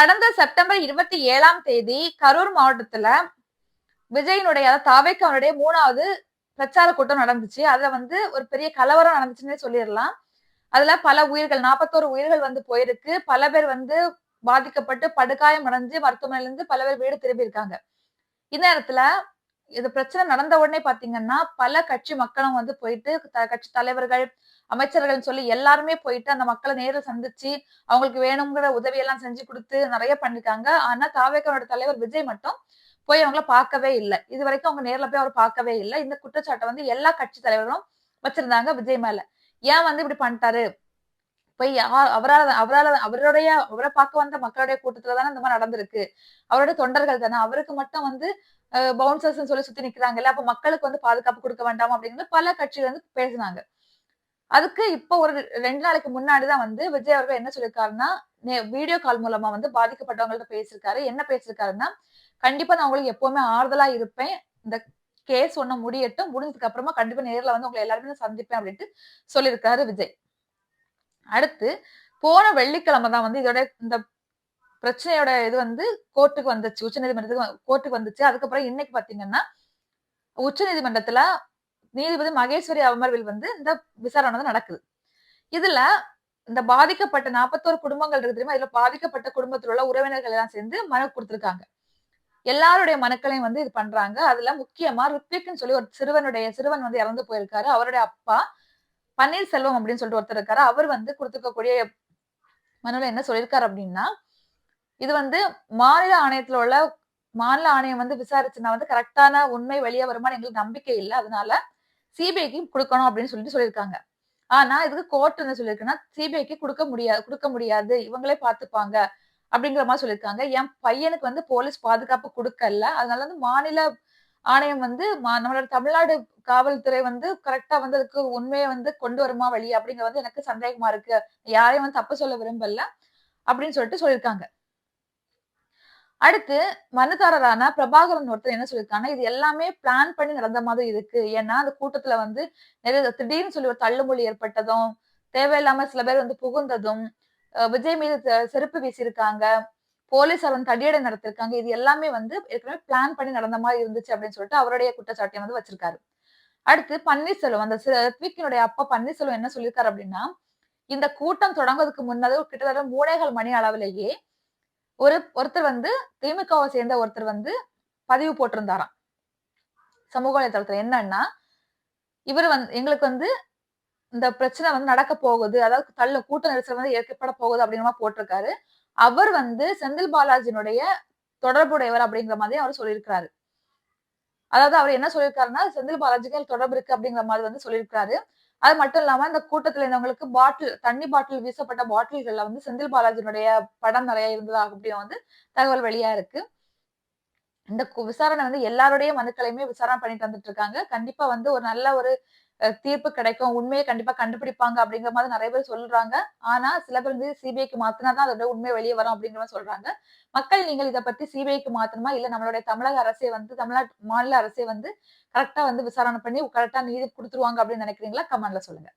கடந்த செப்டம்பர் இருபத்தி ஏழாம் தேதி கரூர் மாவட்டத்துல விஜயனுடைய அதாவது தாவேக்காவுடைய மூணாவது பிரச்சார கூட்டம் நடந்துச்சு. அதுல வந்து ஒரு பெரிய கலவரம் நடந்துச்சுன்னே சொல்லிடலாம். அதுல பல உயிர்கள் நாற்பத்தோரு உயிர்கள் வந்து போயிருக்கு. பல பேர் வந்து பாதிக்கப்பட்டு படுகாயம் அடைஞ்சு மருத்துவமனையில இருந்து பல பேர் வீடு திரும்பியிருக்காங்க. இந்த நேரத்துல இது பிரச்சனை நடந்த உடனே பாத்தீங்கன்னா பல கட்சி மக்களும் வந்து போயிட்டு த- கட்சி தலைவர்கள் அமைச்சர்கள் சொல்லி எல்லாருமே போயிட்டு அந்த மக்களை நேரில் சந்திச்சு அவங்களுக்கு வேணுங்கிற உதவியெல்லாம் செஞ்சு கொடுத்து நிறைய பண்ணிருக்காங்க. ஆனா தாவேக்கனோட தலைவர் விஜய் மட்டும் போய் அவங்கள பார்க்கவே இல்லை. இது வரைக்கும் அவங்க நேரில் போய் அவர் பார்க்கவே இல்லை. இந்த குற்றச்சாட்டை வந்து எல்லா கட்சி தலைவரும் வச்சிருந்தாங்க விஜய் மேல. ஏன் வந்து இப்படி பண்ணிட்டாரு? போய் அவரால் அவரால அவருடைய அவரை பார்க்க வந்த மக்களுடைய கூட்டத்துல தானே இந்த மாதிரி நடந்திருக்கு. அவருடைய தொண்டர்கள் தானே அவருக்கு மட்டும் வந்து பவுன்சர்ஸ் சொல்லி சுத்தி நிக்கிறாங்கல்ல அப்ப மக்களுக்கு வந்து பாதுகாப்பு கொடுக்க வேண்டாம் அப்படின்னு பல கட்சிகள் வந்து பேசினாங்க. அதுக்கு இப்போ ஒரு ரெண்டு நாளைக்கு முன்னாடிதான் வந்து விஜய் அவர்கள் என்ன சொல்லியிருக்காருன்னா வீடியோ கால் மூலமா வந்து பாதிக்கப்பட்டவங்கள்ட்ட பேசியிருக்காரு. என்ன பேசியிருக்காருன்னா கண்டிப்பா நான் உங்களுக்கு எப்பவுமே ஆறுதலா இருப்பேன். இந்த கேஸ் ஒண்ணு முடியட்டும் முடிஞ்சதுக்கு அப்புறமா கண்டிப்பா நேர்ல வந்து உங்களை எல்லாருமே சந்திப்பேன் அப்படின்ட்டு சொல்லியிருக்காரு விஜய். அடுத்து போன வெள்ளிக்கிழமை தான் வந்து இதோட இந்த பிரச்சனையோட இது வந்து கோர்ட்டுக்கு வந்துச்சு. உச்ச நீதிமன்றத்துக்கு கோர்ட்டுக்கு வந்துச்சு. அதுக்கப்புறம் இன்னைக்கு பாத்தீங்கன்னா உச்ச நீதிமன்றத்துல நீதிபதி மகேஸ்வரி அமர்வில் வந்து இந்த விசாரணை வந்து நடக்குது. இதுல இந்த பாதிக்கப்பட்ட நாற்பத்தோரு குடும்பங்கள் இருக்கு தெரியுமா? இதுல பாதிக்கப்பட்ட குடும்பத்தில் உள்ள உறவினர்கள் எல்லாம் சேர்ந்து மனு கொடுத்திருக்காங்க. எல்லாருடைய மனுக்களையும் வந்து இது பண்றாங்க. அதுல முக்கியமா ரித்விக்னு சொல்லி ஒரு சிறுவனுடைய சிறுவன் வந்து இறந்து போயிருக்காரு. அவருடைய அப்பா பன்னீர்செல்வம் அப்படின்னு சொல்லிட்டு ஒருத்தர் இருக்காரு. அவர் வந்து கொடுத்துருக்கக்கூடிய மனுவில் என்ன சொல்லியிருக்காரு அப்படின்னா இது வந்து மாநில ஆணையத்துல உள்ள மாநில ஆணையம் வந்து விசாரிச்சுனா வந்து கரெக்டான உண்மை வெளியே வருமானு எங்களுக்கு நம்பிக்கை இல்லை. அதனால சிபிஐக்கு கொடுக்கணும் அப்படின்னு சொல்லிட்டு சொல்லியிருக்காங்க. ஆனா இதுக்கு கோர்ட் என்ன சொல்லியிருக்குன்னா சிபிஐக்கு கொடுக்க முடியாது கொடுக்க முடியாது. இவங்களே பார்த்துப்பாங்க அப்படிங்கிற மாதிரி சொல்லியிருக்காங்க. என் பையனுக்கு வந்து போலீஸ் பாதுகாப்பு கொடுக்கல. அதனால வந்து மாநில ஆணையம் வந்து மா- நம்மளோட தமிழ்நாடு காவல்துறை வந்து கரெக்டா வந்து அதுக்கு உண்மையை வந்து கொண்டு வருமா வழி அப்படிங்கிற வந்து எனக்கு சந்தேகமா இருக்கு. யாரையும் வந்து தப்பு சொல்ல விரும்பல அப்படின்னு சொல்லிட்டு சொல்லியிருக்காங்க. அடுத்து மனுதாரரான பிரபாகரன் ஒருத்தர் என்ன சொல்லியிருக்காங்க இது எல்லாமே பிளான் பண்ணி நடந்த மாதிரி இருக்கு. ஏன்னா அந்த கூட்டத்துல வந்து நிறைய திடீர்னு சொல்லி ஒரு தள்ளுமொழி ஏற்பட்டதும் தேவையில்லாம சில பேர் வந்து புகுந்ததும் விஜய் மீது செ- செருப்பு வீசியிருக்காங்க. போலீசார் வந்து தடியடை நடத்திருக்காங்க. இது எல்லாமே வந்து ஏற்கனவே பிளான் பண்ணி நடந்த மாதிரி இருந்துச்சு அப்படின்னு சொல்லிட்டு அவருடைய குற்றச்சாட்டை வந்து வச்சிருக்காரு. அடுத்து பன்னீர்செல்வம் அந்த ரித்விக்கினுடைய அப்பா பன்னீர்செல்வம் என்ன சொல்லியிருக்காரு அப்படின்னா இந்த கூட்டம் தொடங்குவதற்கு முன்னது கிட்டத்தட்ட மூடைகள் மணி அளவிலேயே ஒரு ஒருத்தர் வந்து திமுகவை சேர்ந்த ஒருத்தர் வந்து பதிவு போட்டிருந்தாராம். சமூக வலைதளத்துல என்னன்னா இவர் வந்து எங்களுக்கு வந்து இந்த பிரச்சனை வந்து நடக்க போகுது. அதாவது தள்ள கூட்ட நெரிசல் வந்து ஏற்கப்பட போகுது அப்படிங்கிற போட்டிருக்காரு. அவர் வந்து செந்தில் பாலாஜினுடைய தொடர்புடையவர் அப்படிங்கிற மாதிரி அவர் சொல்லியிருக்கிறாரு. அதாவது அவர் என்ன சொல்லியிருக்காருன்னா செந்தில் பாலாஜிக்கு தொடர்பு இருக்கு அப்படிங்கிற மாதிரி வந்து சொல்லியிருக்காரு அது மட்டும் இல்லாம இந்த கூட்டத்துல இருந்தவங்களுக்கு பாட்டில் தண்ணி பாட்டில் வீசப்பட்ட பாட்டில்கள்ல வந்து செந்தில் பாலாஜினுடைய படம் நிறைய இருந்ததா அப்படின்னு வந்து தகவல் வெளியா இருக்கு. இந்த விசாரணை வந்து எல்லாருடைய மனுக்களையுமே விசாரணை பண்ணிட்டு வந்துட்டு இருக்காங்க. கண்டிப்பா வந்து ஒரு நல்ல ஒரு தீர்ப்பு கிடைக்கும். உண்மையை கண்டிப்பா கண்டுபிடிப்பாங்க அப்படிங்கிற மாதிரி நிறைய பேர் சொல்றாங்க. ஆனா சில பேர் வந்து சிபிஐக்கு மாத்தினா தான் அதோட உண்மை வெளியே வரும் அப்படிங்கிற மாதிரி சொல்றாங்க. மக்கள் நீங்கள் இதை பத்தி சிபிஐக்கு மாத்தணுமா? இல்ல நம்மளுடைய தமிழக அரசே வந்து தமிழ்நாட்டு மாநில அரசே வந்து கரெக்டா வந்து விசாரணை பண்ணி கரெக்டா நீதி கொடுத்துருவாங்க அப்படின்னு நினைக்கிறீங்களா? கமெண்ட்ல சொல்லுங்க.